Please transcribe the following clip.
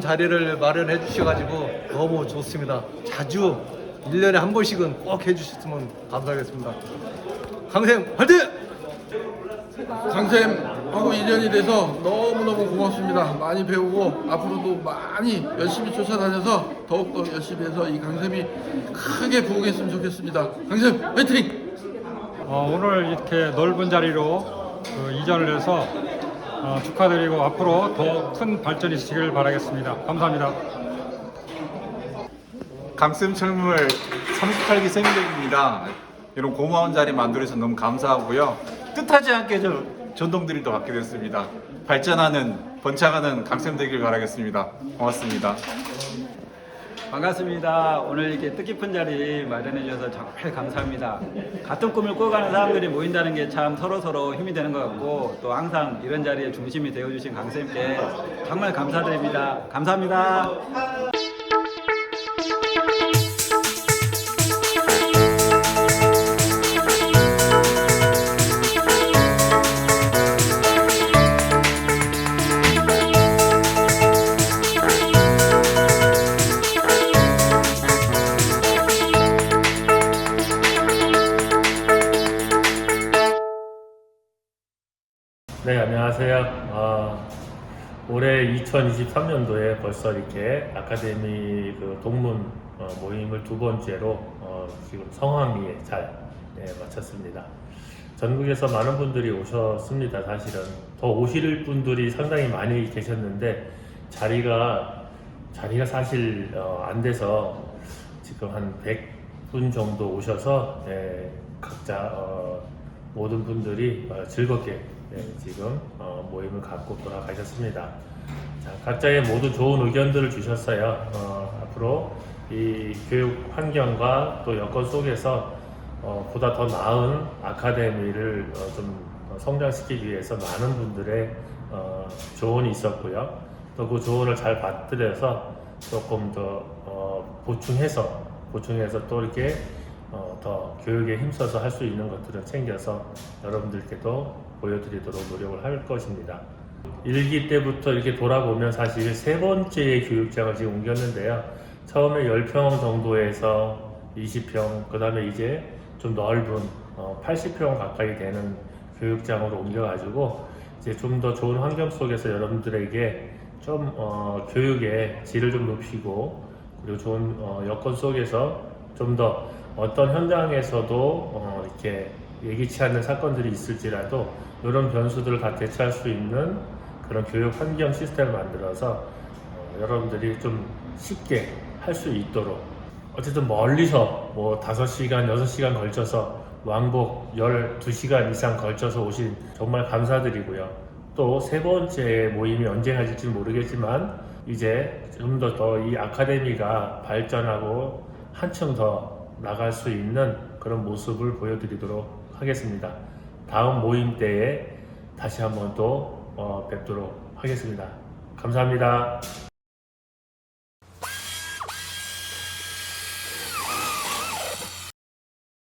자리를 마련해 주셔가지고 너무 좋습니다. 자주 1년에 한 번씩은 꼭 해주셨으면 감사하겠습니다. 강생 화이팅! 강쌤하고 인연이 돼서 너무너무 고맙습니다. 많이 배우고 앞으로도 많이 열심히 쫓아다녀서 더욱더 열심히 해서 이 강쌤이 크게 부흥했으면 좋겠습니다. 강쌤 화이팅! 어, 오늘 이렇게 넓은 자리로 그 이전을 해서 어, 축하드리고 앞으로 더 큰 발전이 있으시길 바라겠습니다. 감사합니다. 강쌤 철물 38기 생일입니다. 이런 고마운 자리 만들어서 너무 감사하고요. 뜻하지 않게 저 전동드릴도 갖게 됐습니다. 발전하는 번창하는 강쌤 되길 바라겠습니다. 고맙습니다. 반갑습니다. 오늘 이렇게 뜻깊은 자리 마련해 주셔서 정말 감사합니다. 같은 꿈을 꾸어가는 사람들이 모인다는 게 참 서로 서로 힘이 되는 것 같고 또 항상 이런 자리에 중심이 되어 주신 강쌤께 정말 감사드립니다. 감사합니다. 네, 안녕하세요. 어, 올해 2023년도에 벌써 이렇게 아카데미 그 동문 어, 모임을 두 번째로 어, 지금 성황리에 잘 네, 마쳤습니다. 전국에서 많은 분들이 오셨습니다. 사실은 더 오실 분들이 상당히 많이 계셨는데 자리가 자리가 사실 어, 안 돼서 지금 한 100분 정도 오셔서 네, 각자 어, 모든 분들이 어, 즐겁게 네, 지금 어, 모임을 갖고 돌아가셨습니다. 자, 각자의 모두 좋은 의견들을 주셨어요. 어, 앞으로 이 교육 환경과 또 여건 속에서 어, 보다 더 나은 아카데미를 어, 좀 성장시키기 위해서 많은 분들의 어, 조언이 있었고요. 또 그 조언을 잘 받들여서 조금 더 어, 보충해서 보충해서 또 이렇게 어, 더 교육에 힘써서 할 수 있는 것들을 챙겨서 여러분들께도 보여드리도록 노력을 할 것입니다. 일기 때부터 이렇게 돌아보면 사실 세 번째의 교육장을 지금 옮겼는데요. 처음에 10평 정도에서 20평, 그 다음에 이제 좀 넓은 어, 80평 가까이 되는 교육장으로 옮겨가지고 이제 좀 더 좋은 환경 속에서 여러분들에게 좀 어, 교육의 질을 좀 높이고 그리고 좋은 어, 여건 속에서 좀 더 어떤 현장에서도 어, 이렇게 예기치 않는 사건들이 있을지라도 이런 변수들을 다 대처할 수 있는 그런 교육 환경 시스템을 만들어서 어, 여러분들이 좀 쉽게 할 수 있도록 어쨌든 멀리서 뭐 5시간, 6시간 걸쳐서 왕복 12시간 이상 걸쳐서 오신 정말 감사드리고요. 또 세 번째 모임이 언제 가질지 모르겠지만 이제 좀 더 더 이 아카데미가 발전하고 한층 더 나갈 수 있는 그런 모습을 보여드리도록 하겠습니다. 다음 모임 때에 다시 한번 또 어, 뵙도록 하겠습니다. 감사합니다.